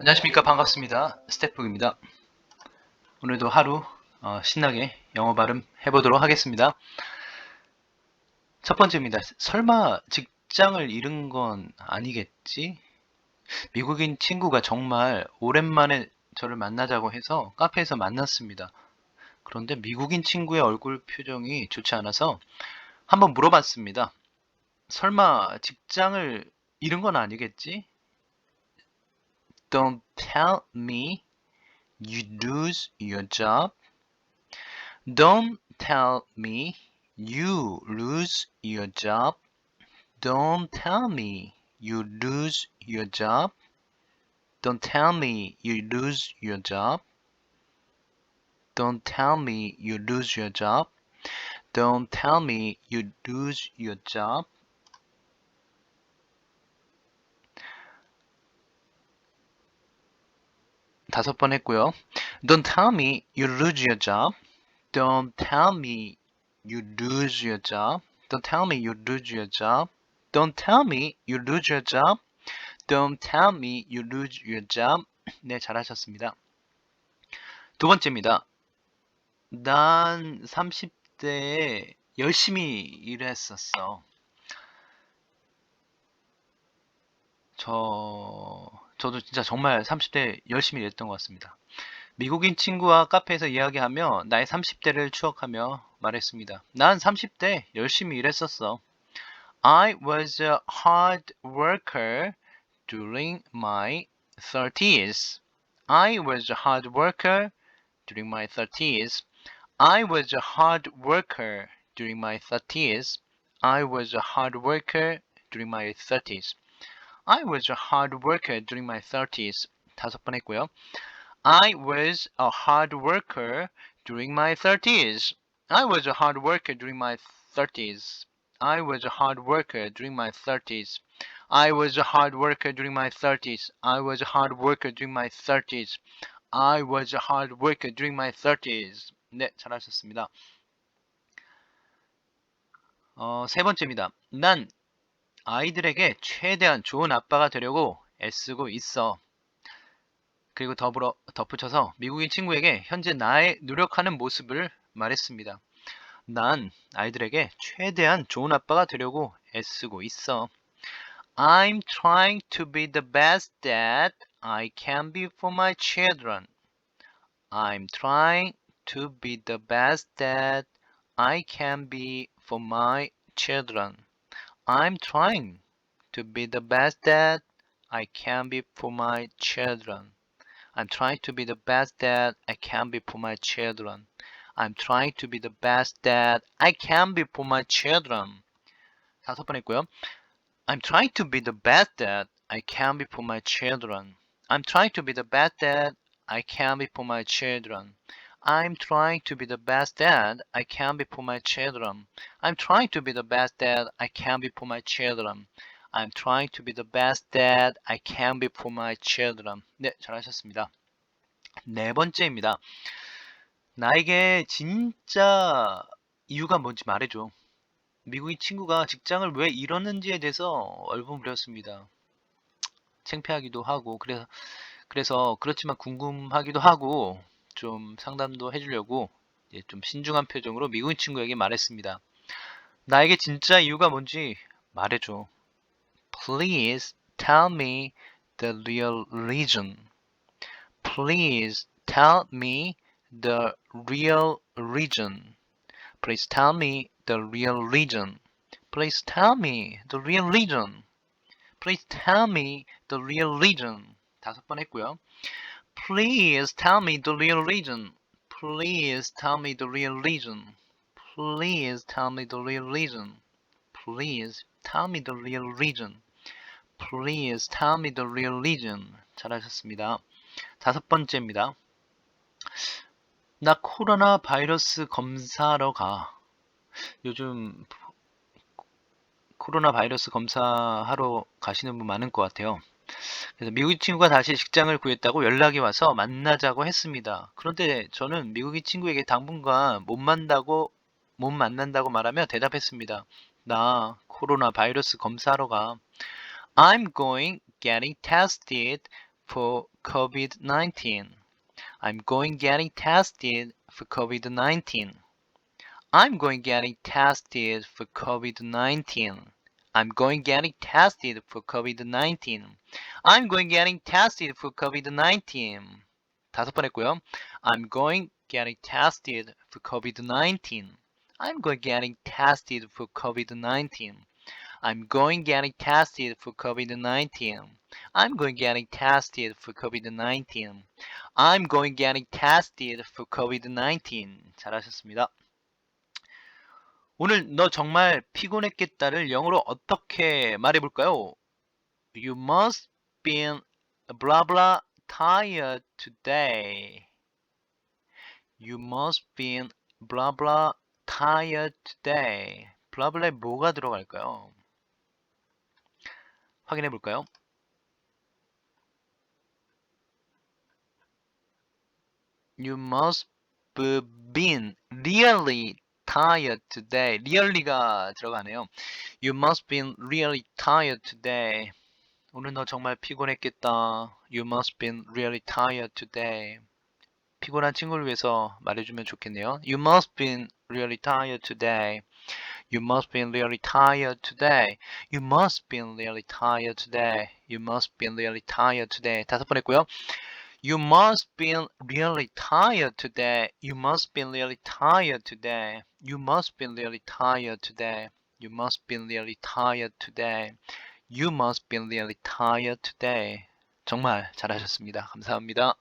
안녕하십니까. 반갑습니다. 스태프입니다. 오늘도 하루 어, 신나게 영어 발음 해보도록 하겠습니다. 첫 번째입니다. 설마 직장을 잃은 건 아니겠지? 미국인 친구가 정말 오랜만에 저를 만나자고 해서 카페에서 만났습니다. 그런데 미국인 친구의 얼굴 표정이 좋지 않아서 한번 물어봤습니다. 설마 직장을 잃은 건 아니겠지 Don't tell me you lose your job. Don't tell me you lose your job. Don't tell me you lose your job. Don't tell me you lose your job. Don't tell me you lose your job. Don't tell me you lose your job. 다섯 번 했고요. Don't tell me you lose your job. Don't tell me you lose your job. Don't tell me you lose your job. Don't tell me you lose your job. Don't tell me you lose your job. 네, 잘하셨습니다. 두 번째입니다. 난 30대에 열심히 일했었어. 저 저도 진짜 정말 30대 열심히 일했던 것 같습니다. 미국인 친구와 카페에서 이야기하며 나의 30대를 추억하며 말했습니다. 난 30대 열심히 일했었어. I was a hard worker during my 30s. I was a hard worker during my 30s. I was a hard worker during my 30s. I was a hard worker during my 30s. I was a hard worker during my 30s. 다섯 번 했고요. I was a hard worker during my 30s. I was a hard worker during my 30s. I was a hard worker during my 30s. I was a hard worker during my 30s. I was a hard worker during my 30s. I was a hard worker during my 30s. 네, 잘하셨습니다. 어, 세 번째입니다. 난 아이들에게 최대한 좋은 아빠가 되려고 애쓰고 있어. 그리고 더불어 덧붙여서 미국인 친구에게 현재 나의 노력하는 모습을 말했습니다. 난 아이들에게 최대한 좋은 아빠가 되려고 애쓰고 있어. I'm trying to be the best dad I can be for my children. I'm trying to be the best dad I can be for my children. I'm trying to be the best dad I can be for my children. I'm trying to be the best dad I can be for my children. I'm trying to be the best dad I can be for my children. 다섯 번 했고요. I'm trying to be the best dad I can be for my children. I'm trying to be the best dad I can be for my children. I'm trying to be the best dad I can be for my children. I'm trying to be the best dad I can be for my children. I'm trying to be the best dad I can be for my children. 네, 잘하셨습니다. 네 번째입니다. 나에게 진짜 이유가 뭔지 말해줘. 미국인 친구가 직장을 왜 잃었는지에 대해서 얼버무렸습니다. 창피하기도 하고 그래서 그래서 그렇지만 궁금하기도 하고 좀 상담도 해주려고 좀 신중한 표정으로 미국인 친구에게 말했습니다. 나에게 진짜 이유가 뭔지 말해줘. Please tell me the real reason. Please tell me the real reason. Please tell me the real reason. Please tell me the real reason. Please tell me the real reason. 다섯 번 했고요. Please tell me the real reason. Please tell me the real reason. Please tell me the real reason. Please tell me the real reason. Please tell me the real reason. 잘하셨습니다. 다섯 번째입니다. 나 코로나 바이러스 검사하러 가. 요즘 코로나 바이러스 검사하러 가시는 분 많은 것 같아요. 그래서 미국 친구가 다시 직장을 구했다고 연락이 와서 만나자고 했습니다. 그런데 저는 미국인 친구에게 당분간 못 만나고 못 만난다고 말하며 대답했습니다. 나 코로나 바이러스 검사하러 가. I'm going getting tested for COVID-19. I'm going getting tested for COVID-19. I'm going getting tested for COVID-19. I'm going getting tested for COVID-19. I'm going getting tested for COVID-19. 다섯 번 했고요. I'm going getting tested for COVID-19. I'm going getting tested for COVID-19. I'm going getting tested for COVID-19. I'm going getting tested for COVID-19. I'm going getting tested for COVID-19. 잘하셨습니다. 오늘 너 정말 피곤했겠다를 영어로 어떻게 말해볼까요? You must been blah blah tired today. You must been blah blah tired today. 블라블라에 뭐가 들어갈까요? 확인해 볼까요? You must be been really tired today. really가 들어가네요. You must been really tired today. 오늘 너 정말 피곤했겠다. You must been really tired today. 피곤한 친구를 위해서 말해주면 좋겠네요. You must been really tired today. You must been really tired today. You must been really tired today. You must been really tired today. 다섯 번 했고요. You must been really tired today. You must been really tired today. You must been really tired today. You must been really tired today. You must been really tired today. 정말 잘하셨습니다. 감사합니다.